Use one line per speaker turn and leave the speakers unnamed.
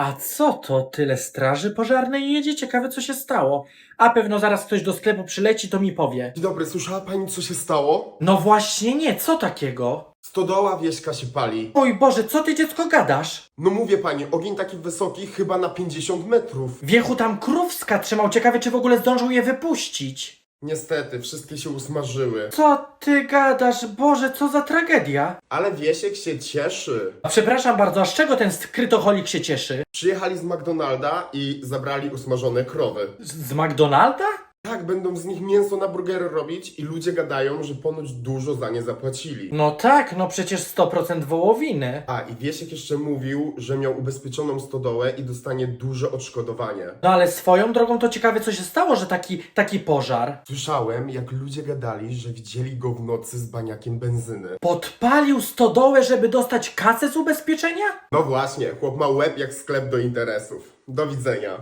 A co to? Tyle straży pożarnej jedzie? Ciekawe co się stało. A pewno zaraz ktoś do sklepu przyleci, to mi powie.
Dzień dobry, słyszała pani co się stało?
No właśnie nie, co takiego?
Stodoła wieśka się pali.
Mój Boże, co ty dziecko gadasz?
No mówię pani, ogień taki wysoki chyba na 50 metrów.
Wiechu tam krówska trzymał, ciekawe czy w ogóle zdążył je wypuścić.
Niestety, wszystkie się usmażyły.
Co ty gadasz? Boże, co za tragedia.
Ale Wiesiek się cieszy.
A Przepraszam bardzo, a z czego ten skrytoholik się cieszy?
Przyjechali z McDonalda i zabrali usmażone krowy.
Z, z McDonalda?
Tak, będą z nich mięso na burgery robić i ludzie gadają, że ponoć dużo za nie zapłacili.
No tak, no przecież 100% wołowiny.
A, i Wiesiek jeszcze mówił, że miał ubezpieczoną stodołę i dostanie duże odszkodowanie.
No ale swoją drogą to ciekawe co się stało, że taki, taki pożar.
Słyszałem, jak ludzie gadali, że widzieli go w nocy z baniakiem benzyny.
Podpalił stodołę, żeby dostać kasę z ubezpieczenia?
No właśnie, chłop ma łeb jak sklep do interesów. Do widzenia.